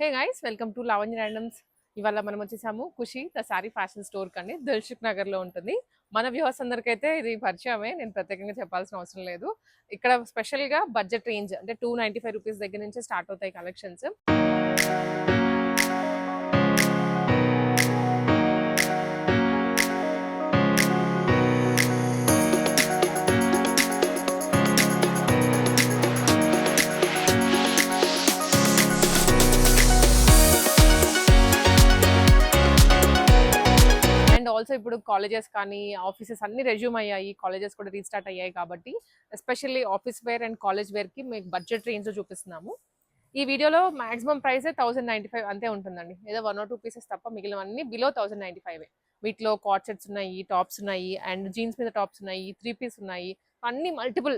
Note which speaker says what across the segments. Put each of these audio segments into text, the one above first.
Speaker 1: Hey guys welcome to Lavanya randoms ఇవాళ మనం వచ్చేసాము Khushi the sari fashion store కండి దిల్షుక్ నగర్లో ఉంటుంది. మన వ్యూవర్స్ అందరికైతే ఇది పరిచయమే నేను ప్రత్యేకంగా చెప్పాల్సిన అవసరం లేదు. ఇక్కడ స్పెషల్గా బడ్జెట్ రేంజ్ అంటే టూ నైంటీ ఫైవ్ రూపీస్ దగ్గర నుంచి స్టార్ట్ అవుతాయి కలెక్షన్స్ ఆల్సో ఇప్పుడు కాలేజెస్ కానీ ఆఫీసెస్ అన్ని రెజ్యూమ్ అయ్యాయి. కాలేజెస్ కూడా రీస్టార్ట్ అయ్యాయి కాబట్టి especially office wear and college వేర్కి మీకు బడ్జెట్ రేంజ్ చూపిస్తున్నాము. ఈ వీడియోలో maximum price thousand ninety five అంతే ఉంటుందండి. ఏదో వన్ ఆర్ టూ పీసెస్ తప్ప మిగిలినవన్నీ బిలో థౌసండ్ నైంటీ ఫైవ్ వీటిలో కాట్ సెట్స్ ఉన్నాయి టాప్స్ ఉన్నాయి అండ్ జీన్స్ మీద టాప్స్ ఉన్నాయి త్రీ పీస్ ఉన్నాయి. అన్ని మల్టిపుల్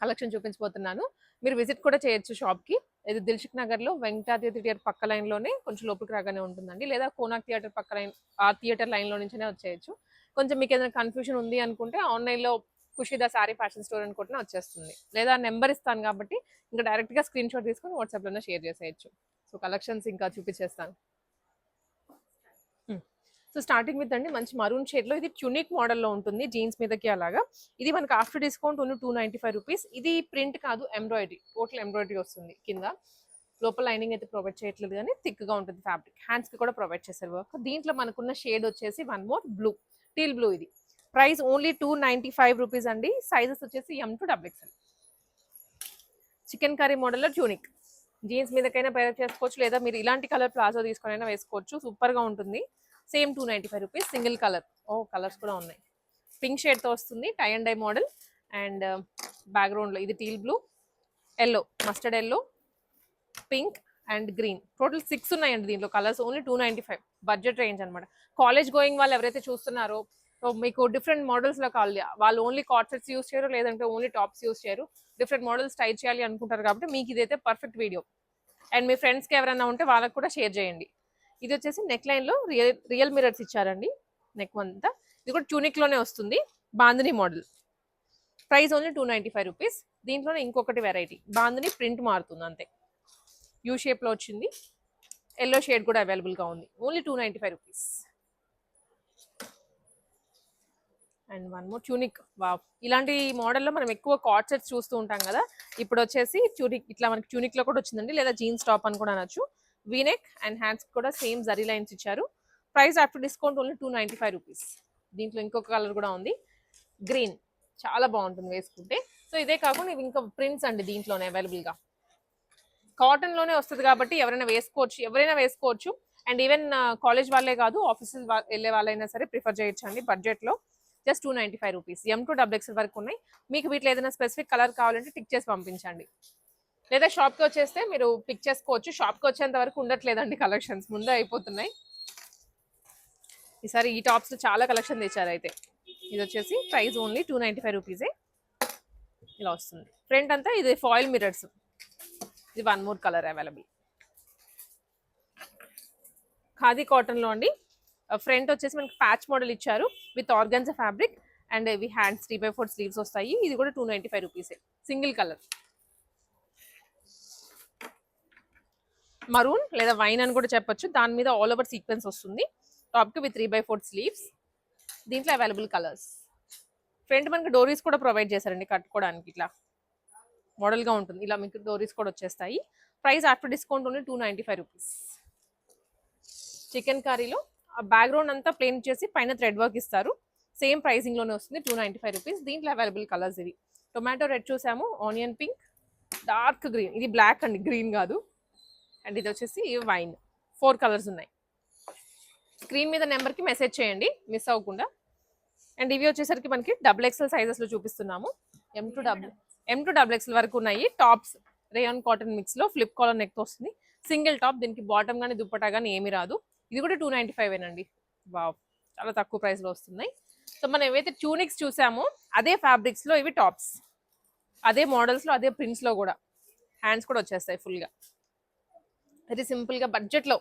Speaker 1: కలెక్షన్ చూపించబోతున్నాను. మీరు విజిట్ కూడా చేయొచ్చు షాప్కి ఇది దిల్షుక్ నగర్లో వెంకటాద్రి థియేటర్ పక్క లైన్లోనే కొంచెం లోపలికి రాగానే ఉంటుందండి. లేదా కోనాక్ థియేటర్ పక్క లైన్ ఆ థియేటర్ లైన్లో నుంచే వచ్చేయచ్చు. కొంచెం మీకు ఏదైనా కన్ఫ్యూషన్ ఉంది అనుకుంటే ఆన్లైన్లో ఖుషిదా శారీ ఫ్యాషన్ స్టోర్ అనుకుంటే వచ్చేస్తుంది. లేదా నెంబర్ ఇస్తాను కాబట్టి ఇంకా డైరెక్ట్గా స్క్రీన్ షాట్ తీసుకొని వాట్సాప్లోనే షేర్ చేసేయచ్చు. సో కలెక్షన్స్ ఇంకా చూపించేస్తాను. సో స్టార్టింగ్ విత్ అండి మంచి మరూన్ షేడ్లో ఇది ట్యూనిక్ మోడల్లో ఉంటుంది జీన్స్ మీదకి అలాగా. ఇది మనకి ఆఫ్టర్ డిస్కౌంట్ ఉన్న టూ నైంటీ ఫైవ్ రూపీస్ ఇది ప్రింట్ కాదు ఎంబ్రాయిడరీ టోటల్ ఎంబ్రాయిడరీ వస్తుంది కింద. లోపల లైనింగ్ అయితే ప్రొవైడ్ చేయట్లేదు కానీ థిక్గా ఉంటుంది ఫ్యాబ్రిక్ హ్యాండ్స్కి కూడా ప్రొవైడ్ చేశారు వర్క్ దీంట్లో మనకున్న షేడ్ వచ్చేసి one more blue teal blue ఇది. Price only two ninety five rupees అండి. సైజెస్ వచ్చేసి M to double XL chikankari మోడల్లో ట్యూనిక్ జీన్స్ మీదకైనా పేర్ చేసుకోవచ్చు. లేదా మీరు ఇలాంటి కలర్ ప్లాజో తీసుకొని వేసుకోవచ్చు. సూపర్గా ఉంటుంది. Same two ninety five rupees single colour. ఓ కలర్స్ కూడా ఉన్నాయి. పింక్ షేడ్తో వస్తుంది tie and dye model. And uh, బ్యాక్గ్రౌండ్లో ఇది teal blue yellow mustard yellow pink and green. Total six ఉన్నాయండి దీంట్లో colours only two ninety five. Budget range అనమాట college going వాళ్ళు ఎవరైతే చూస్తున్నారో సో మీకు డిఫరెంట్ మోడల్స్లో కావాలి. వాళ్ళు ఓన్లీ కార్సెట్స్ యూస్ చేయరు లేదంటే ఓన్లీ టాప్స్ యూస్ చేయరు. డిఫరెంట్ మోడల్స్ ట్రై చేయాలి అనుకుంటారు కాబట్టి మీకు ఇదైతే పర్ఫెక్ట్ వీడియో. అండ్ మీ ఫ్రెండ్స్కి ఎవరైనా ఉంటే వాళ్ళకి కూడా షేర్ చేయండి. ఇది వచ్చేసి నెక్ లైన్లో రియల్ రియల్ మిరర్స్ ఇచ్చారండి. నెక్ అంతా. ఇది కూడా ట్యూనిక్లోనే వస్తుంది. Bandhani model price only two ninety five rupees దీంట్లోనే ఇంకొకటి వెరైటీ బాందిని ప్రింట్ మారుతుంది అంతే. యూ షేప్లో వచ్చింది. ఎల్లో షేడ్ కూడా అవైలబుల్గా ఉంది. Only two ninety five rupees and one more tunic వా ఇలాంటి మోడల్లో మనం ఎక్కువ కాట్సెట్స్ చూస్తూ ఉంటాం కదా. ఇప్పుడు వచ్చేసి ట్యూనిక్ ఇట్లా మనకి ట్యూనిక్లో కూడా వచ్చిందండి. లేదా జీన్స్ టాప్ అని కూడా అనొచ్చు. వీనెక్ అండ్ హ్యాండ్స్ కూడా సేమ్ జరీ లైన్స్ ఇచ్చారు. Price after discount only two ninety five rupees దీంట్లో ఇంకొక కలర్ కూడా ఉంది. గ్రీన్ చాలా బాగుంటుంది వేసుకుంటే. సో ఇదే కాకుండా ఇవి ఇంకా ప్రింట్స్ అండి దీంట్లోనే అవైలబుల్గా కాటన్లోనే వస్తుంది కాబట్టి ఎవరైనా వేసుకోవచ్చు ఎవరైనా వేసుకోవచ్చు. అండ్ ఈవెన్ కాలేజ్ వాళ్ళే కాదు ఆఫీసెస్ వెళ్ళే వాళ్ళైనా సరే ప్రిఫర్ చేయొచ్చు అండి బడ్జెట్లో just two ninety five rupees M to double X వరకు ఉన్నాయి. మీకు వీటిలో ఏదైనా స్పెసిఫిక్ కలర్ కావాలంటే టిక్ చేసి పంపించండి. లేదా షాప్కి వచ్చేస్తే మీరు పిక్ చేసుకోవచ్చు. షాప్కి వచ్చేంత వరకు ఉండట్లేదండి కలెక్షన్స్. ముందే అయిపోతున్నాయి. ఈసారి ఈ టాప్స్ చాలా కలెక్షన్ తెచ్చారు అయితే. ఇది వచ్చేసి price only two ninety five రూపీసే ఇలా వస్తుంది. ఫ్రంట్ అంతా ఇది ఫాయిల్ మిరర్స్ ఇది one more colour available khadi కాటన్లో అండి. ఫ్రంట్ వచ్చేసి మనకి ప్యాచ్ మోడల్ ఇచ్చారు విత్ ఆర్గన్స్ ఫ్యాబ్రిక్ అండ్ ఇవి hands three by four sleeves వస్తాయి. ఇది కూడా టూ నైంటీ ఫైవ్ రూపీసే సింగిల్ కలర్ మరూన్ లేదా వైన్ అని కూడా చెప్పొచ్చు. దాని మీద ఆల్ ఓవర్ సీక్వెన్స్ వస్తుంది. టాప్కి with three by four sleeves దీంట్లో అవైలబుల్ కలర్స్ ఫ్రంట్ మనకి డోరీస్ కూడా ప్రొవైడ్ చేశారండి కట్టుకోవడానికి ఇట్లా. మోడల్గా ఉంటుంది. ఇలా మీకు డోరీస్ కూడా వచ్చేస్తాయి. Price after discount only two ninety five rupees chicken కర్రీలో ఆ బ్యాక్గ్రౌండ్ అంతా ప్లేన్ చేసి పైన థ్రెడ్ వర్క్ ఇస్తారు. సేమ్ ప్రైసింగ్లోనే వస్తుంది టూ నైంటీ ఫైవ్ రూపీస్ దీంట్లో అవైలబుల్ కలర్స్ ఇవి. టొమాటో రెడ్ చూసాము ఆనియన్ పింక్ డార్క్ గ్రీన్ ఇది బ్లాక్ అండి గ్రీన్ కాదు. అండ్ ఇది వచ్చేసి వైన్. ఫోర్ కలర్స్ ఉన్నాయి. స్క్రీన్ మీద నెంబర్కి మెసేజ్ చేయండి. మిస్ అవ్వకుండా. అండ్ ఇవి వచ్చేసరికి మనకి డబుల్ ఎక్స్ఎల్ సైజెస్లో చూపిస్తున్నాము. M to double M to double XL వరకు ఉన్నాయి. టాప్స్ రేయాన్ కాటన్ మిక్స్లో ఫ్లిప్ కాలర్ నెక్ వస్తుంది. సింగిల్ టాప్ దీనికి బాటమ్ కానీ దుప్పటా కానీ ఏమీ రాదు. ఇది కూడా టూ నైంటీ ఫైవ్ ఏనండి. వావ్! చాలా తక్కువ ప్రైస్లో వస్తున్నాయి. సో మనం ఏవైతే ట్యూనిక్స్ చూసామో అదే ఫ్యాబ్రిక్స్లో ఇవి టాప్స్ అదే మోడల్స్లో అదే ప్రింట్స్లో కూడా. హ్యాండ్స్ కూడా వచ్చేస్తాయి ఫుల్గా వెరీ సింపుల్గా బడ్జెట్లో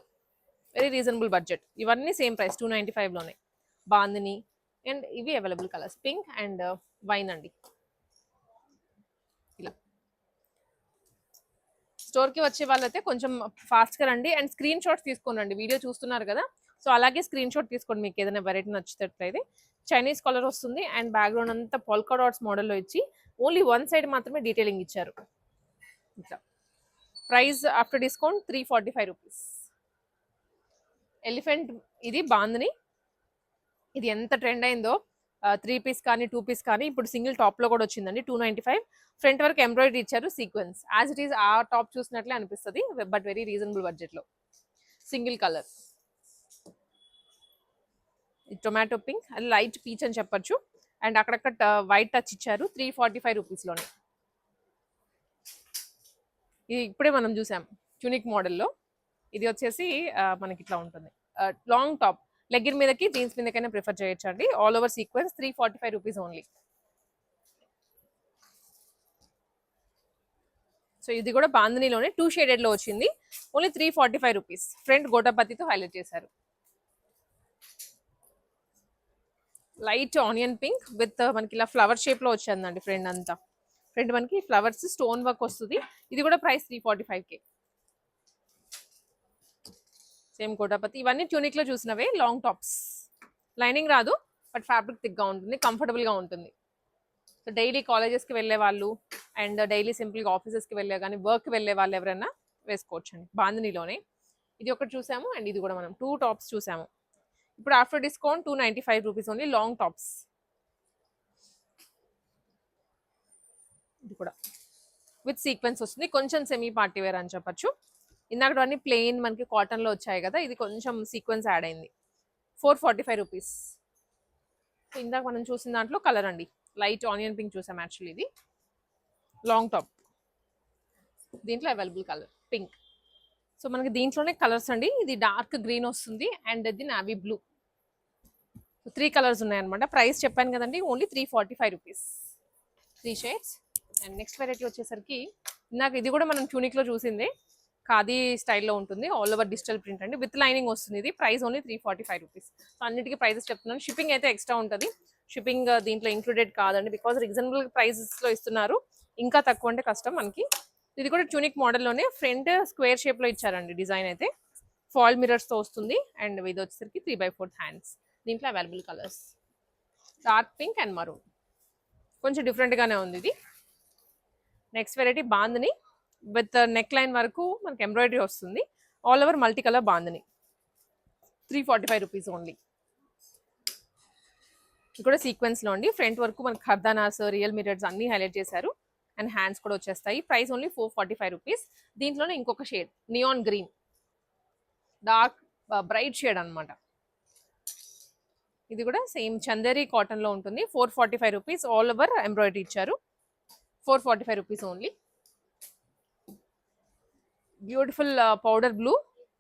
Speaker 1: వెరీ రీజనబుల్ బడ్జెట్ ఇవన్నీ సేమ్ ప్రైస్ టూ నైంటీ ఫైవ్లోనే బాందిని అండ్ ఇవి available colours pink and wine అండి. ఇలా. స్టోర్కి వచ్చే వాళ్ళైతే కొంచెం ఫాస్ట్గా రండి. అండ్ స్క్రీన్ షాట్స్ తీసుకోనండి. వీడియో చూస్తున్నారు కదా. సో అలాగే స్క్రీన్ షాట్ తీసుకోండి. మీకు ఏదైనా వెరైటీ నచ్చేటట్లయితే చైనీస్ కలర్ వస్తుంది. అండ్ బ్యాక్గ్రౌండ్ అంతా పొల్కా డాట్స్ మోడల్లో ఇచ్చి ఓన్లీ వన్ సైడ్ మాత్రమే డీటెయిలింగ్ ఇచ్చారు. ఇట్లా. Price after discount three forty five rupees. Elephant ఇది బాందని. ఇది ఎంత ట్రెండ్ అయిందో త్రీ పీస్ కానీ టూ పీస్ కానీ ఇప్పుడు సింగిల్ టాప్లో కూడా వచ్చిందండి టూ నైన్టీ ఫైవ్. ఫ్రంట్ వరకు ఎంబ్రాయిడరీ ఇచ్చారు సీక్వెన్స్. యాజ్ ఇట్ ఈస్ ఆ టాప్ చూసినట్లే అనిపిస్తుంది బట్ వెరీ రీజనబుల్ బడ్జెట్లో single colour. Tomato pink and light peach అని చెప్పొచ్చు. అండ్ అక్కడక్కడ వైట్ టచ్ ఇచ్చారు త్రీ ఫార్టీ ఫైవ్ రూపీస్లోనే. ఇది ఇప్పుడే మనం చూసాం ట్యూనిక్ మోడల్లో ఇది వచ్చేసి మనకి ఇట్లా ఉంటుంది. లాంగ్ టాప్ లెగ్గిన్ మీదకి జీన్స్ మీదకైనా ప్రిఫర్ చేయొచ్చు అండి all over sequins three forty five rupees only so ఇది కూడా బాంధనీలోనే టూ షేడెడ్లో వచ్చింది. Only three forty five rupees front గోటాపతితో highlight చేశారు. లైట్ ఆనియన్ పింక్ విత్ మనకి ఇలా ఫ్లవర్ షేప్లో వచ్చిందండి ఫ్రెండ్ అంతా. ఫ్రంట్ మనకి ఫ్లవర్స్ స్టోన్ వర్క్ వస్తుంది. ఇది కూడా price three forty five same gotapatti ఇవన్నీ ట్యూనిక్లో చూసినవే లాంగ్ టాప్స్ లైనింగ్ రాదు బట్ ఫ్యాబ్రిక్ థిక్గా ఉంటుంది కంఫర్టబుల్గా గా ఉంటుంది. సో డైలీ కాలేజెస్కి వెళ్ళే వాళ్ళు అండ్ డైలీ సింపుల్గా ఆఫీసెస్కి వెళ్ళే కానీ వర్క్ వెళ్ళే వాళ్ళు ఎవరైనా వేసుకోవచ్చు అండి బాంధనీలోనే ఇది ఒకటి చూసాము అండ్ ఇది కూడా మనం టూ టాప్స్ చూసాము. ఇప్పుడు after discount two ninety five rupees only long tops ఇది కూడా. విత్ సీక్వెన్స్ వస్తుంది. కొంచెం సెమీ పార్టీ వేర్ అని చెప్పొచ్చు. ఇందాకటవన్నీ ప్లెయిన్ మనకి కాటన్లో వచ్చాయి కదా ఇది కొంచెం సీక్వెన్స్ యాడ్ అయింది. ఫోర్ ఫార్టీ ఫైవ్ రూపీస్ ఇందాక మనం చూసిన దాంట్లో కలర్ అండి. లైట్ ఆనియన్ పింక్ చూసాం యాక్చువల్లీ ఇది. లాంగ్ టాప్ దీంట్లో అవైలబుల్ కలర్ పింక్ సో మనకి దీంట్లోనే కలర్స్ అండి. ఇది డార్క్ గ్రీన్ వస్తుంది అండ్ ఇది నావీ బ్లూ త్రీ కలర్స్ ఉన్నాయన్నమాట. ప్రైస్ చెప్పాను కదండి only three forty five rupees three shades and next variety వచ్చేసరికి నాకు ఇది కూడా మనం ట్యూనిక్లో చూసింది. ఖాదీ స్టైల్లో ఉంటుంది. ఆల్ ఓవర్ డిజిటల్ ప్రింట్ అండి. విత్ లైనింగ్ వస్తుంది ఇది. Price only three forty five rupees so అన్నిటికీ ప్రైసెస్ చెప్తున్నాను. షిప్పింగ్ అయితే ఎక్స్ట్రా ఉంటుంది. షిప్పింగ్ దీంట్లో ఇంక్లూడెడ్ కాదండి. బికాస్ రీజనబుల్ ప్రైజెస్లో ఇస్తున్నారు. ఇంకా తక్కువ అంటే కష్టం మనకి. ఇది కూడా ట్యూనిక్ మోడల్లోనే ఫ్రంట్ స్క్వేర్ షేప్లో ఇచ్చారండి డిజైన్ అయితే. ఫాల్ మిరర్స్తో వస్తుంది. అండ్ ఇది వచ్చేసరికి త్రీ బై ఫోర్త్ హ్యాండ్స్ దీంట్లో available colours dark pink and maroon కొంచెం డిఫరెంట్గానే ఉంది ఇది. Next variety bandhani with neckline వరకు మనకి ఎంబ్రాయిడరీ వస్తుంది. All over multi colour bandhani three forty five rupees only ఇక్కడ కూడా సీక్వెన్స్లో అండి. ఫ్రంట్ వరకు మనకి ఖర్దానాస్ రియల్ మిరర్స్ అన్ని హైలైట్ చేశారు. అండ్ హ్యాండ్స్ కూడా వచ్చేస్తాయి. Price only four forty five rupees దీంట్లోనే ఇంకొక shade neon green dark bright shade అనమాట ఇది కూడా సేమ్ చందేరి కాటన్లో ఉంటుంది. Four forty five rupees all over embroidery ఇచ్చారు. Four forty five rupees only. Beautiful powder blue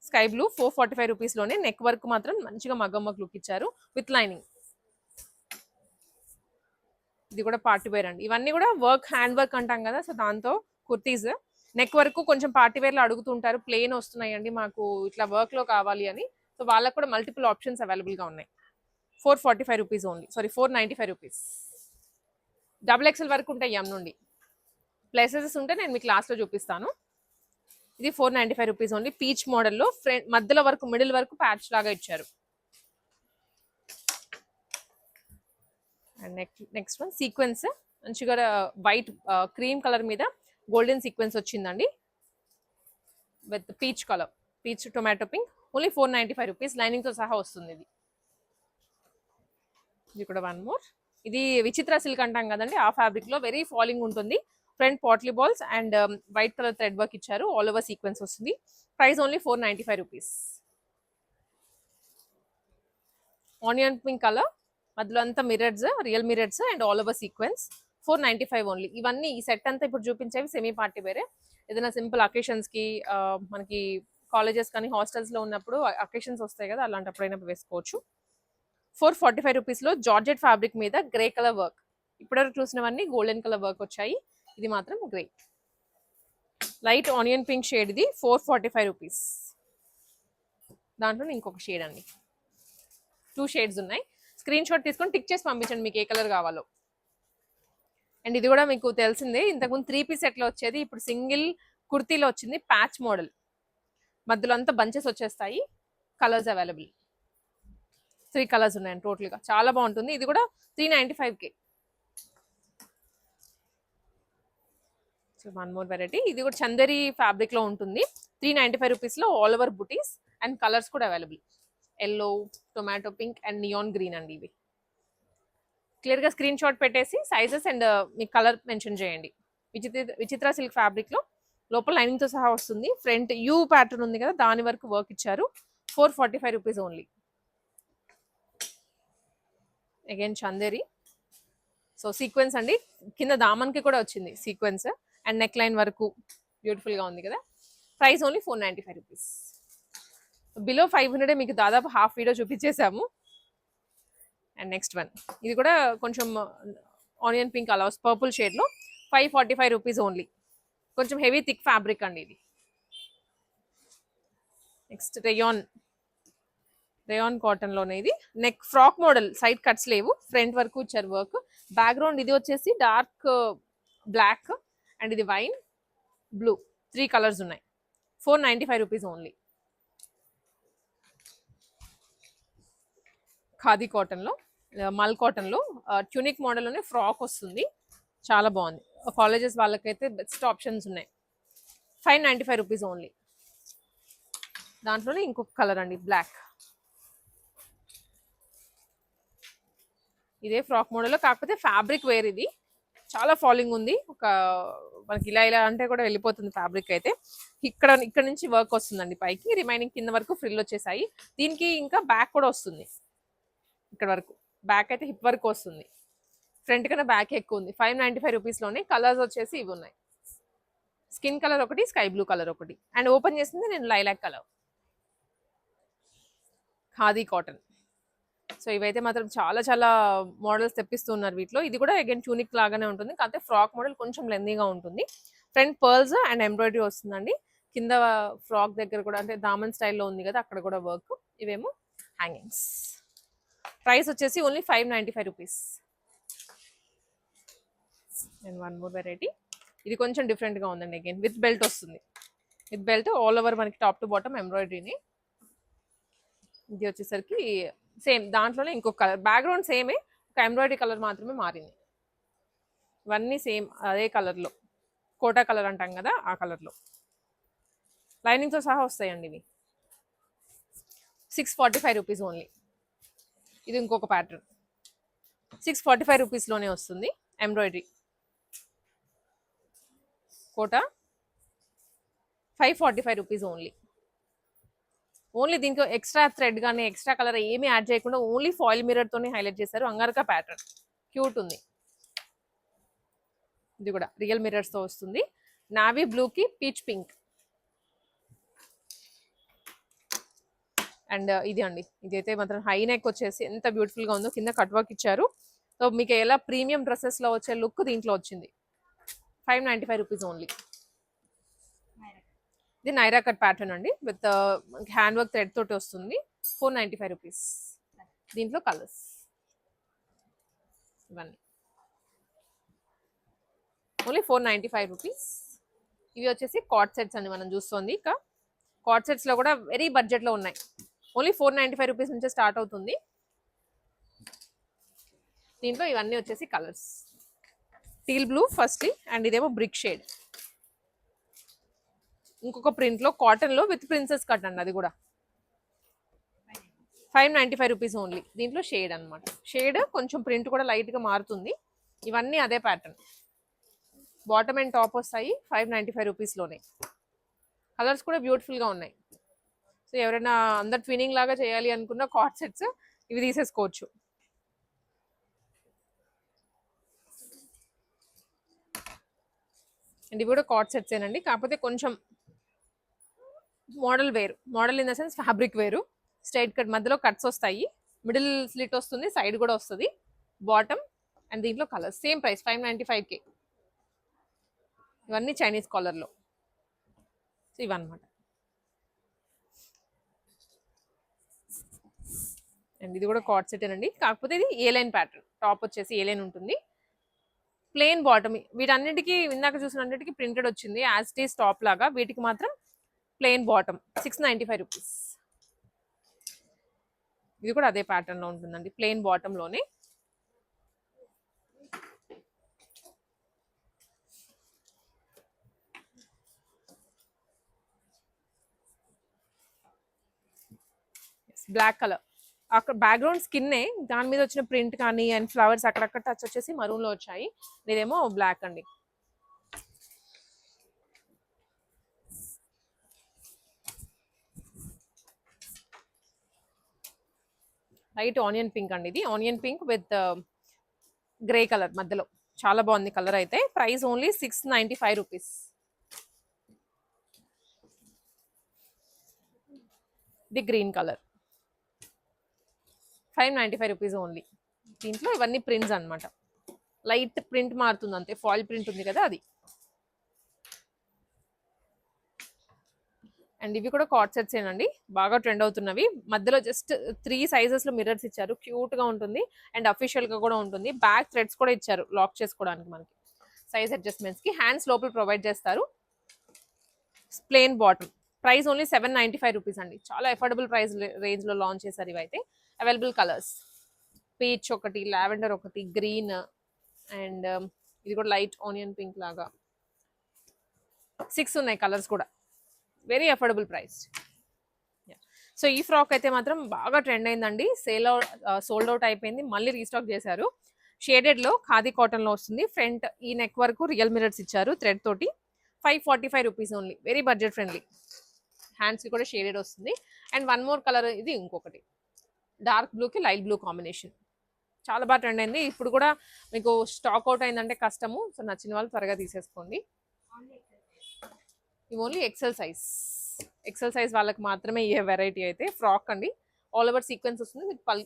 Speaker 1: sky blue four forty five రూపీస్లోనే neck work మాత్రం మంచిగా మగ్గమ్మకు లుక్ ఇచ్చారు. విత్ లైనింగ్ ఇది కూడా పార్టీ వేర్ అండి. ఇవన్నీ కూడా వర్క్ హ్యాండ్ వర్క్ అంటాం కదా సో దాంతో కుర్తీస్. నెక్ వరకు కొంచెం పార్టీ వేర్లో అడుగుతుంటారు ప్లేన్ వస్తున్నాయండి మాకు ఇట్లా వర్క్లో లో కావాలి అని. సో వాళ్ళకు కూడా మల్టిపుల్ ఆప్షన్స్ అవైలబుల్గా ఉన్నాయి. Four forty five rupees only. Sorry four ninety five rupees. Double XL వరకు ఉంటాయి ఎం నుండి. ప్లేసెస్ ఉంటే నేను మీకు లాస్ట్లో చూపిస్తాను. ఇది four ninety five rupees only. Peach model front మధ్యలో వరకు మిడిల్ వరకు ప్యాచ్ లాగా ఇచ్చారు. And next next one sequins. మంచిగా వైట్ క్రీమ్ కలర్ మీద గోల్డెన్ సీక్వెన్స్ వచ్చిందండి. With peach colour peach tomato pink. Only four ninety five rupees. లైనింగ్తో సహా వస్తుంది ఇది. ఇది కూడా వన్ మోర్. ఇది విచిత్ర సిల్క్ అంటాం కదండి. ఆ ఫ్యాబ్రిక్లో వెరీ ఫాలింగ్ ఉంటుంది. Front potli balls and white colour thread work ఇచ్చారు. ఆల్ ఓవర్ సీక్వెన్స్ వస్తుంది. Price only four ninety five rupees onion pink colour మధ్యలో అంతా mirrors real mirrors and all over sequins four ninety five only ఇవన్నీ ఈ set అంతా ఇప్పుడు చూపించేవి semi party వేరే. ఏదైనా సింపుల్ అకేషన్స్కి మనకి కాలేజెస్ కానీ హాస్టల్స్లో ఉన్నప్పుడు అకేషన్స్ వస్తాయి కదా అలాంటప్పుడైనా వేసుకోవచ్చు. ఫోర్ ఫార్టీ ఫైవ్ రూపీస్లో జార్జెట్ ఫ్యాబ్రిక్ మీద గ్రే కలర్ వర్క్ ఇప్పటివరకు చూసినవన్నీ గోల్డెన్ కలర్ వర్క్ వచ్చాయి. ఇది మాత్రం great light onion pink shade ఇది ఫోర్ ఫార్టీ ఫైవ్ రూపీస్ దాంట్లో ఇంకొక షేడ్ అండి. టూ షేడ్స్ ఉన్నాయి. స్క్రీన్ షాట్ తీసుకొని టిక్ చేసి పంపించండి మీకు ఏ కలర్ కావాలో. అండ్ ఇది కూడా మీకు తెలిసిందే ఇంతకుముందు త్రీ పీస్ ఎట్లా వచ్చేది ఇప్పుడు సింగిల్ కుర్తీలో వచ్చింది ప్యాచ్ మోడల్ మధ్యలో అంతా బంచెస్ వచ్చేస్తాయి కలర్స్ అవైలబుల్ త్రీ కలర్స్ ఉన్నాయండి టోటల్గా చాలా బాగుంటుంది. ఇది కూడా త్రీ నైంటీ ఫైవ్కే సో వన్ మోర్ వెరైటీ ఇది కూడా చందరి ఫ్యాబ్రిక్లో ఉంటుంది. త్రీ నైన్టీ ఫైవ్ రూపీస్లో ఆల్ ఓవర్ బుటీస్ అండ్ కలర్స్ కూడా available yellow tomato pink and neon green అండి ఇవి. క్లియర్గా స్క్రీన్ షాట్ పెట్టేసి సైజెస్ అండ్ uh, మీ కలర్ మెన్షన్ చేయండి. విచిత్ర విచిత్ర సిల్క్ ఫ్యాబ్రిక్లో లోపల లైనింగ్తో సహా వస్తుంది. ఫ్రంట్ యూ ప్యాటర్న్ ఉంది కదా దాని వరకు వర్క్ ఇచ్చారు. Four forty five rupees only again Chanderi. So sequence అండి. కింద దామన్కి కూడా వచ్చింది సీక్వెన్స్ అండ్ నెక్ లైన్ వరకు బ్యూటిఫుల్గా ఉంది కదా. Price only four ninety five rupees. Below five hundred మీకు దాదాపు హాఫ్ వీడియో చూపించేసాము అండ్ నెక్స్ట్ వన్. ఇది కూడా కొంచెం ఆనియన్ పింక్ అలా పర్పుల్ షేడ్లో five forty five rupees only. కొంచెం హెవీ థిక్ ఫ్యాబ్రిక్ అండి ఇది. Next rayon. రేయాన్ కాటన్లోనే ఇది. Neck frock model. Side cuts లేవు. ఫ్రంట్ వరకు ఇచ్చారు వర్క్. బ్యాక్గ్రౌండ్ ఇది వచ్చేసి డార్క్ బ్లాక్. అండ్ ఇది వైన్. బ్లూ త్రీ కలర్స్ ఉన్నాయి. Four ninety five rupees only khadi కాటన్లో మల్ కాటన్లో ట్యూనిక్ మోడల్లోనే ఫ్రాక్ వస్తుంది. చాలా బాగుంది. కాలేజెస్ వాళ్ళకైతే బెస్ట్ ఆప్షన్స్ ఉన్నాయి. Five ninety five rupees only దాంట్లోనే ఇంకొక కలర్ అండి బ్లాక్ ఇదే ఫ్రాక్ మోడల్లో కాకపోతే ఫ్యాబ్రిక్ వేర్ ఇది. చాలా ఫాలింగ్ ఉంది. ఒక మనకి ఇలా ఇలా అంటే కూడా వెళ్ళిపోతుంది ఫ్యాబ్రిక్ అయితే. ఇక్కడ ఇక్కడ నుంచి వర్క్ వస్తుందండి పైకి. రిమైనింగ్ కింద వరకు ఫ్రిల్ వచ్చేసాయి. దీనికి ఇంకా బ్యాక్ కూడా వస్తుంది. ఇక్కడ వరకు. బ్యాక్ అయితే హిప్ వరకు వస్తుంది. ఫ్రంట్ కన్నా బ్యాక్ ఎక్కువ ఉంది. ఫైవ్ నైంటీ ఫైవ్ రూపీస్లోనే కలర్స్ వచ్చేసి ఇవి ఉన్నాయి. స్కిన్ కలర్ ఒకటి స్కై బ్లూ కలర్ ఒకటి. అండ్ ఓపెన్ చేసింది నేను lilac colour. Khadi cotton. So ఇవైతే మాత్రం చాలా చాలా మోడల్స్ తెప్పిస్తున్నారు వీటిలో. ఇది కూడా అగైన్ ట్యూనిక్ లాగానే ఉంటుంది. కాకపోతే ఫ్రాక్ మోడల్ కొంచెం లెందీగా ఉంటుంది. ఫ్రంట్ పర్ల్స్ అండ్ ఎంబ్రాయిడరీ వస్తుందండి. కింద ఫ్రాక్ దగ్గర కూడా అంటే దామన్ స్టైల్లో ఉంది కదా అక్కడ కూడా వర్క్ ఇవేమో హ్యాంగింగ్స్ ప్రైస్ వచ్చేసి only five ninety five rupees and one more variety ఇది కొంచెం డిఫరెంట్గా ఉందండి అగైన్ విత్ బెల్ట్ వస్తుంది. విత్ బెల్ట్ ఆల్ ఓవర్ మనకి టాప్ టు బాటమ్ ఎంబ్రాయిడరీని ఇది వచ్చేసరికి సేమ్ దాంట్లోనే ఇంకొక కలర్ బ్యాక్గ్రౌండ్ సేమే ఒక ఎంబ్రాయిడరీ కలర్ మాత్రమే మారింది. ఇవన్నీ సేమ్ అదే కలర్లో కోటా కలర్ అంటాం కదా ఆ కలర్లో. లైనింగ్తో సహా వస్తాయండి ఇవి. Six forty five rupees only ఇది ఇంకొక ప్యాటర్న్ సిక్స్ ఫార్టీ ఫైవ్ రూపీస్లోనే వస్తుంది embroidery. Kota? Five forty five rupees only only దీనికి ఎక్స్ట్రా థ్రెడ్ కానీ ఎక్స్ట్రా కలర్ ఏమీ యాడ్ చేయకుండా ఓన్లీ ఫాయిల్ మిర్రర్ తోనే హైలైట్ చేశారు. అంగారక ప్యాటర్న్. క్యూట్ ఉంది. ఇది కూడా రియల్ మిర్రర్స్తో వస్తుంది. నావీ బ్లూకి పీచ్ పింక్. అండ్ uh, ఇది అండి. ఇదైతే మాత్రం హై నెక్ వచ్చేసి ఎంత బ్యూటిఫుల్గా ఉందో కింద కట్ వర్క్ ఇచ్చారు. సో మీకు ఎలా ప్రీమియం డ్రెస్సెస్లో వచ్చే లుక్ దీంట్లో వచ్చింది. Five ninety five rupees only ఇది నైరా కట్ ప్యాటర్న్ అండి. విత్ హ్యాండ్ వర్క్ థ్రెడ్ తోటి వస్తుంది. Four ninety five rupees. దీంట్లో కలర్స్. ఇవన్నీ. Only four ninety five rupees. ఇవి వచ్చేసి కాట్ సెట్స్ అండి మనం చూస్తుంది ఇక. కాట్ సెట్స్లో కూడా వెరీ బడ్జెట్లో ఉన్నాయి. Only four ninety five rupees నుంచే స్టార్ట్ అవుతుంది. దీంట్లో ఇవన్నీ వచ్చేసి colours. Teal blue first and ఇదేమో బ్రిక్ షేడ్. ఇంకొక ప్రింట్లో కాటన్లో విత్ ప్రిన్సెస్ కట్ అండి అది కూడా. Five ninety five rupees only. దీంట్లో షేడ్ అనమాట షేడ్ కొంచెం ప్రింట్ కూడా లైట్గా మారుతుంది. ఇవన్నీ అదే ప్యాటర్న్. బాటమ్ అండ్ టాప్ వస్తాయి ఫైవ్ నైంటీ ఫైవ్ రూపీస్లోనే. కలర్స్ కూడా బ్యూటిఫుల్గా ఉన్నాయి. సో ఎవరైనా అందరు ట్వినింగ్ లాగా చేయాలి అనుకున్న కాట్ సెట్స్ ఇవి తీసేసుకోవచ్చు. అండ్ ఇవి కూడా కాట్ సెట్స్ ఏనండి కాకపోతే కొంచెం మోడల్ వేరు. Model in the sense fabric వేరు. స్ట్రైట్ కట్ మధ్యలో కట్స్ వస్తాయి. మిడిల్ స్లిట్ వస్తుంది సైడ్ కూడా వస్తుంది. బాటమ్ అండ్ దీంట్లో colour same price five ninety ఫైవ్కి ఇవన్నీ చైనీస్ కాలర్లో. సో ఇవన్నమాట. అండ్ ఇది కూడా కాట్ సెట్ అండి కాకపోతే ఇది ఏ లైన్ ప్యాటర్న్. టాప్ వచ్చేసి ఏ లైన్ ఉంటుంది. Plain bottom. వీటన్నిటికీ ఇందాక చూసినన్నిటికీ ప్రింటెడ్ వచ్చింది. యాజ్ టీస్ టాప్ లాగా. వీటికి మాత్రం plain bottom six ninety five rupees. ఇది కూడా అదే ప్యాటర్న్లో ఉంటుందండి ప్లెయిన్ బాటమ్ బ్లాక్ కలర్ అక్కడ బ్యాక్గ్రౌండ్ స్కిన్నే దాని మీద వచ్చిన ప్రింట్ కానీ అండ్ ఫ్లవర్స్ అక్కడక్కడ టచ్ వచ్చేసి మరూన్లో లో వచ్చాయి. ఇదేమో బ్లాక్ అండి. లైట్ ఆనియన్ పింక్ అండి ఇది. Onion pink with um, grey colour మధ్యలో. చాలా బాగుంది కలర్ అయితే. Price only six ninety five rupees. ఇది green colour. Five ninety five rupees only. దీంట్లో ఇవన్నీ ప్రింట్స్ అన్నమాట. లైట్ ప్రింట్ మారుతుంది అంతే. ఫాయిల్ ప్రింట్ ఉంది కదా అది. అండ్ ఇవి కూడా కార్డ్ సెట్స్ ఏనండి. బాగా ట్రెండ్ అవుతున్నవి. మధ్యలో జస్ట్ త్రీ సైజెస్లో మిర్రర్స్ ఇచ్చారు. క్యూట్గా ఉంటుంది. అండ్ అఫీషియల్గా కూడా ఉంటుంది. బ్యాక్ థ్రెడ్స్ కూడా ఇచ్చారు లాక్ చేసుకోవడానికి మనకి. సైజ్ అడ్జస్ట్మెంట్స్కి. హ్యాండ్స్ లోపల ప్రొవైడ్ చేస్తారు. Plain bottom price only seven ninety five rupees అండి. చాలా అఫోర్డబుల్ ప్రైస్ రేంజ్లో లాంచ్ చేశారు ఇవైతే అవైలబుల్ కలర్స్ పీచ్ ఒకటి లావెండర్ ఒకటి గ్రీన్ అండ్ ఇది కూడా లైట్ ఆనియన్ పింక్ లాగా. సిక్స్ ఉన్నాయి కలర్స్ కూడా. వెరీ అఫోర్డబుల్ ప్రైస్ సో ఈ ఫ్రాక్ అయితే మాత్రం బాగా ట్రెండ్ అయిందండి. సేల్ అవుట్ సోల్డ్ అవుట్ అయిపోయింది. మళ్ళీ రీస్టాక్ చేశారు. షేడెడ్లో ఖాదీ కాటన్లో వస్తుంది. ఫ్రంట్ ఈ నెక్ వరకు రియల్ మిరర్స్ ఇచ్చారు థ్రెడ్ తోటి. Five forty five rupees only very budget friendly హ్యాండ్స్కి కూడా షేడెడ్ వస్తుంది. అండ్ వన్ మోర్ కలర్ ఇది ఇంకొకటి. డార్క్ బ్లూకి లైట్ బ్లూ కాంబినేషన్ చాలా బాగా ట్రెండ్ అయింది. ఇప్పుడు కూడా మీకు స్టాక్ అవుట్ అయిందంటే కష్టము. సో నచ్చిన వాళ్ళు త్వరగా తీసేసుకోండి. ఇవి only XL size XL size వాళ్ళకి మాత్రమే ఏ వెరైటీ అయితే ఫ్రాక్ అండి. ఆల్ ఓవర్ సీక్వెన్స్ వస్తుంది. విత్ పల్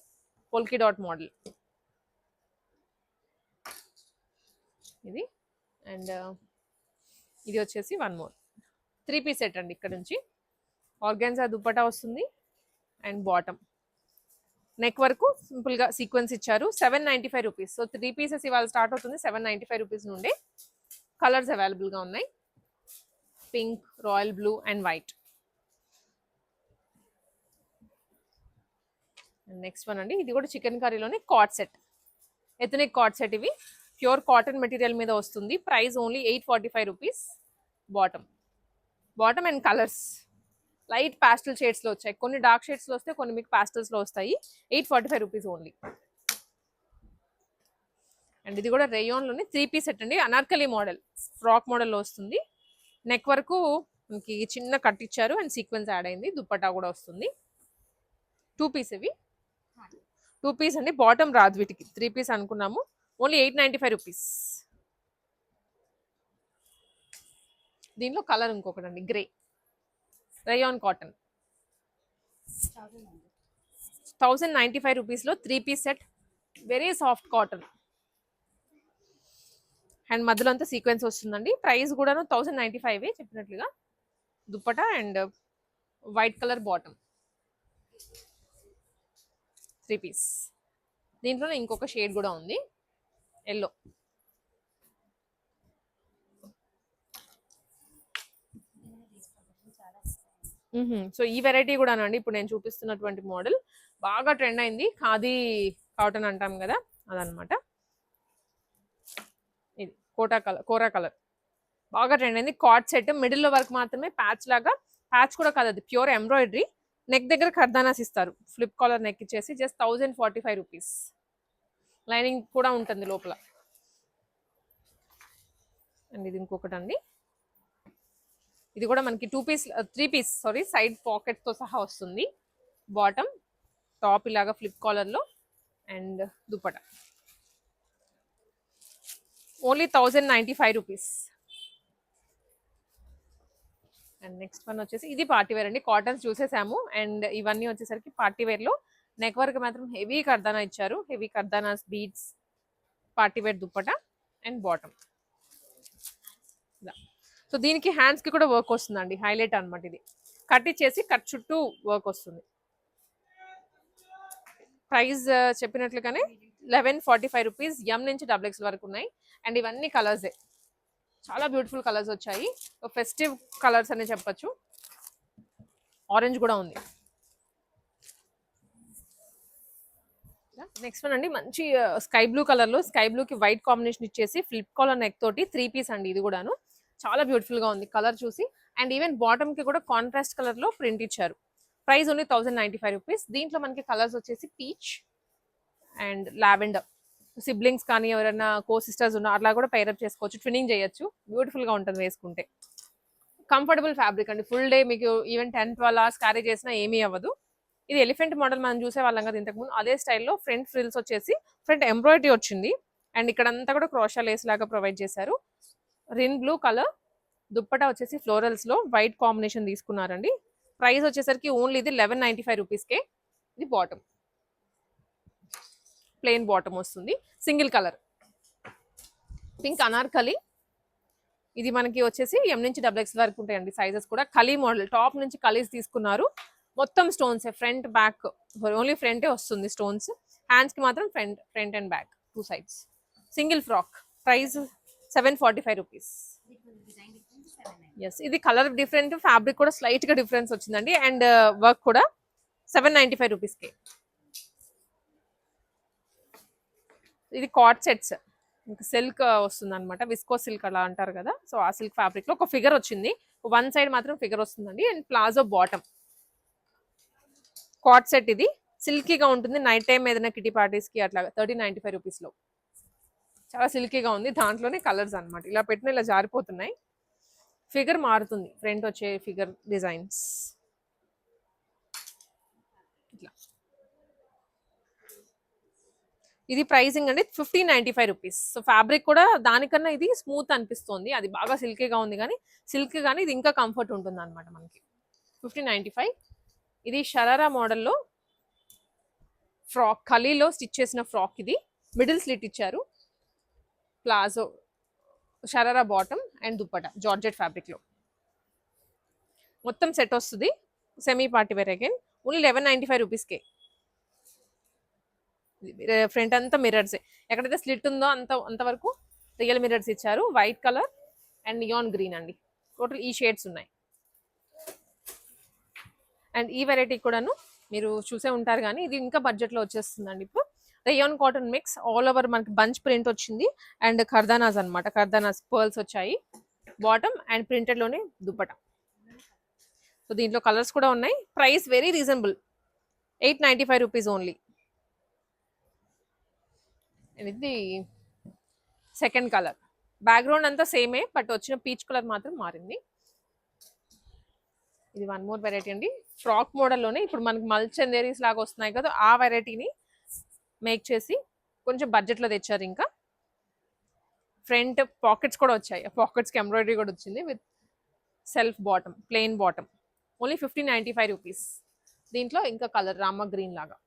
Speaker 1: పొల్కి డాట్ మోడల్ ఇది. అండ్ uh, ఇది వచ్చేసి one more three piece set అండి ఇక్కడ నుంచి. ఆర్గాన్జా దుప్పటా వస్తుంది. అండ్ బాటమ్ నెక్ వరకు సింపుల్గా సీక్వెన్స్ ఇచ్చారు. Seven ninety five rupees so three pieces ఇవాళ స్టార్ట్ అవుతుంది సెవెన్ నైంటీ ఫైవ్ రూపీస్ నుండి కలర్స్ అవైలబుల్గా ఉన్నాయి. Pink royal blue and white next one అండి ఇది కూడా చికెన్ కర్రీలోనే cot set ethnic cot set ఇవి. ప్యూర్ కాటన్ మెటీరియల్ మీద వస్తుంది. Price only eight forty five rupees bottom bottom and colours light pastel షేడ్స్లో వచ్చాయి. కొన్ని డార్క్ షేడ్స్లో వస్తే కొన్ని మీకు పాస్టల్స్లో వస్తాయి. Eight forty five rupees only and ఇది కూడా రేయోన్లోనే త్రీ పీస్ సెట్ అండి. అనార్కలి మోడల్ ఫ్రాక్ మోడల్లో వస్తుంది. నెక్ వరకు మనకి చిన్న కట్ ఇచ్చారు అండ్ సీక్వెన్స్ యాడ్ అయింది. దుప్పటా కూడా వస్తుంది. టూ పీస్ ఇవి. టూ పీస్ అండి. బాటమ్ రాదు వీటికి. త్రీ పీస్ అనుకున్నాము. Only eight ninety five rupees దీనిలో కలర్ ఇంకొకటి అండి. Grey rayon cotton thousand ninety five రూపీస్లో three piece set very soft cotton and మధ్యలో అంతా సీక్వెన్స్ వస్తుందండి. ప్రైస్ కూడాను థౌసండ్ నైంటీ ఫైవ్ చెప్పినట్లుగా. Dupatta and white colour bottom. Three piece. దీంట్లోనే ఇంకొక షేడ్ కూడా ఉంది. ఎల్లో. సో ఈ వెరైటీ కూడా అండి. ఇప్పుడు నేను చూపిస్తున్నటువంటి మోడల్. బాగా ట్రెండ్ అయింది. ఖాదీ కాటన్ అంటాం కదా అదనమాట కోటా కలర్ కోరా కలర్. బాగా ట్రెండ్ అయింది. కాట్ సెట్ మిడిల్ వరకు మాత్రమే ప్యాచ్ లాగా ప్యాచ్ కూడా కాదు అది ప్యూర్ ఎంబ్రాయిడరీ. నెక్ దగ్గర ఖర్దానాస్ ఇస్తారు. ఫ్లిప్ కాలర్ నెక్ ఇచ్చేసి just thousand forty five rupees lining కూడా ఉంటుంది లోపల. అండ్ ఇది ఇంకొకటి అండి. ఇది కూడా మనకి two piece three piece sorry side పాకెట్తో సహా వస్తుంది. బాటమ్ టాప్ ఇలాగా flip కాలర్లో and dupatta only thousand ninety five rupees. And next one వచ్చేసి ఇది పార్టీ వేర్ అండి. కాటన్స్ చూసేసాము. అండ్ ఇవన్నీ వచ్చేసరికి పార్టీ వేర్లో నెక్ వర్క్ మాత్రం హెవీ కర్దానా ఇచ్చారు. Heavy కర్దానాస్ beads party wear dupatta and bottom so దీనికి హ్యాండ్స్కి కూడా వర్క్ వస్తుందండి. హైలైట్ అనమాట ఇది. కట్ ఇచ్చేసి కట్ చుట్టూ వర్క్ వస్తుంది. ప్రైస్ uh, చెప్పినట్లుగానే eleven forty five rupees M నుంచి డబుల్ ఎక్స్ వరకు ఉన్నాయి. అండ్ ఇవన్నీ కలర్సే. చాలా బ్యూటిఫుల్ కలర్స్ వచ్చాయి. ఫెస్టివ్ కలర్స్ అనే చెప్పొచ్చు. ఆరెంజ్ కూడా ఉంది. నెక్స్ట్ వన్ అండి. మంచి స్కై బ్లూ కలర్లో స్కై బ్లూ కి వైట్ కాంబినేషన్ ఇచ్చేసి ఫ్లిప్ కాలర్ నెక్ తోటి త్రీ పీస్ అండి ఇది కూడాను. చాలా బ్యూటిఫుల్గా ఉంది కలర్ చూసి. అండ్ ఈవెన్ బాటమ్కి కూడా కాంట్రాస్ట్ కలర్లో ప్రింట్ ఇచ్చారు. Price only thousand ninety five rupees. దీంట్లో మనకి కలర్స్ వచ్చేసి పీచ్ అండ్ లావెండర్. సిబ్లింగ్స్ కానీ ఎవరైనా కో సిస్టర్స్ ఉన్నా అట్లా కూడా పైరప్ చేసుకోవచ్చు ట్విన్నింగ్ చేయొచ్చు. బ్యూటిఫుల్గా ఉంటుంది వేసుకుంటే. కంఫర్టబుల్ ఫ్యాబ్రిక్ అండి. ఫుల్ డే మీకు even ten twelve hours carry చేసినా ఏమీ అవ్వదు. ఇది ఎలిఫెంట్ మోడల్ మనం చూసే వాళ్ళం కదా ఇంతకుముందు. అదే స్టైల్లో ఫ్రంట్ ఫ్రిల్స్ వచ్చేసి ఫ్రంట్ ఎంబ్రాయిడరీ వచ్చింది. అండ్ ఇక్కడ అంతా కూడా క్రోషా లేస్ లాగా ప్రొవైడ్ చేశారు. రిన్ బ్లూ కలర్ దుప్పట వచ్చేసి ఫ్లోరల్స్లో వైట్ కాంబినేషన్ తీసుకున్నారండి. ప్రైస్ వచ్చేసరికి ఓన్లీ ఇది లెవెన్ నైంటీ ఫైవ్ రూపీస్కే ఇది బాటమ్ ప్లెయిన్ బాటమ్ వస్తుంది. Single colour. పింక్ అనార్కలి. ఇది మనకి వచ్చేసి ఎం నుంచి డబుల్ ఎక్స్ వరకు ఉంటాయండి సైజెస్ కూడా. కలీ మోడల్ టాప్ నుంచి కలీస్ తీసుకున్నారు. మొత్తం స్టోన్స్ ఫ్రంట్ బ్యాక్ ఓన్లీ ఫ్రంటే వస్తుంది స్టోన్స్ హ్యాండ్స్కి మాత్రం front front and back two sides single frock price seven forty five rupees S ఇది కలర్ డిఫరెంట్ ఫ్యాబ్రిక్ కూడా స్లైట్గా డిఫరెన్స్ వచ్చిందండి అండ్ వర్క్ uh, కూడా సెవెన్ నైన్టీ ఫైవ్ రూపీస్కి ఇది కాట్ సెట్స్. ఇంకా సిల్క్ వస్తుంది అనమాట విస్కో సిల్క్ అలా అంటారు కదా. సో ఆ సిల్క్ ఫ్యాబ్రిక్లో ఒక ఫిగర్ వచ్చింది. వన్ సైడ్ మాత్రం ఫిగర్ వస్తుందండి. And palazzo bottom. Cot set ఇది. సిల్కీగా ఉంటుంది. నైట్ టైం ఏదైనా కిటీ పార్టీస్కి అట్లా థర్టీ నైంటీ ఫైవ్ రూపీస్లో చాలా సిల్కీగా ఉంది. దాంట్లోనే కలర్స్ అన్నమాట. ఇలా పెట్టిన ఇలా జారిపోతున్నాయి. ఫిగర్ మారుతుంది. ఫ్రంట్ వచ్చే ఫిగర్ డిజైన్స్. ఇది ప్రైసింగ్ అండి fifteen ninety five rupees. So fabric కూడా దానికన్నా ఇది స్మూత్ అనిపిస్తుంది. అది బాగా సిల్కీగా ఉంది కానీ సిల్క్ కానీ ఇది ఇంకా కంఫర్ట్ ఉంటుంది అనమాట మనకి. Fifteen ninety five. ఇది షరారా మోడల్లో ఫ్రాక్ కలీలో స్టిచ్ చేసిన ఫ్రాక్ ఇది. మిడిల్ స్లిట్ ఇచ్చారు. Palazzo sharara bottom and dupatta georgette ఫ్యాబ్రిక్లో. మొత్తం సెట్ వస్తుంది. Semi party wear again. Only eleven ninety five రూపీస్కే. ఫ్రంట్ అంతా మిర్రర్స్ ఎక్కడైతే స్లిట్ ఉందో అంత అంతవరకు రియల్ మిర్రర్స్ ఇచ్చారు. White colour and neon green అండి. టోటల్ ఈ షేడ్స్ ఉన్నాయి. అండ్ ఈ వెరైటీ కూడాను మీరు చూసే ఉంటారు కానీ ఇది ఇంకా బడ్జెట్లో వచ్చేస్తుందండి ఇప్పుడు. Rayon cotton mix all over మనకి బంచ్ ప్రింట్ వచ్చింది. అండ్ ఖర్దానాస్ అన్నమాట. ఖర్దానాస్ పర్ల్స్ వచ్చాయి. బాటమ్ అండ్ ప్రింటెడ్లోనే దుప్పట. సో దీంట్లో కలర్స్ కూడా ఉన్నాయి. Price very reasonable eight ninety five rupees only ఇది సెకండ్ కలర్. బ్యాక్గ్రౌండ్ అంతా సేమే బట్ వచ్చిన పీచ్ కలర్ మాత్రం మారింది. ఇది వన్ మోర్ వెరైటీ అండి. ఫ్రాక్ మోడల్లోనే ఇప్పుడు మనకి మల్చెందేరీస్ లాగా వస్తున్నాయి కదా ఆ వెరైటీని మేక్ చేసి కొంచెం బడ్జెట్లో తెచ్చారు ఇంకా. ఫ్రంట్ పాకెట్స్ కూడా వచ్చాయి. పాకెట్స్కి ఎంబ్రాయిడరీ కూడా వచ్చింది with self bottom plain bottom only fifteen ninety five rupees దీంట్లో ఇంకా కలర్ రామ గ్రీన్ లాగా.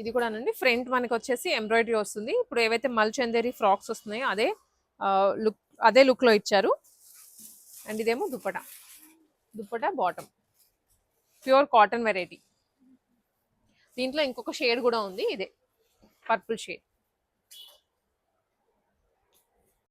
Speaker 1: ఇది కూడా అండి ఫ్రంట్ మనకి వచ్చేసి ఎంబ్రాయిడరీ వస్తుంది. ఇప్పుడు ఏవైతే మల్చందేరి ఫ్రాక్స్ వస్తున్నాయో అదే లుక్ అదే లుక్లో ఇచ్చారు. అండ్ ఇదేమో dupatta. Dupatta bottom. Pure cotton variety. దీంట్లో ఇంకొక షేడ్ కూడా ఉంది. ఇదే. Purple shade.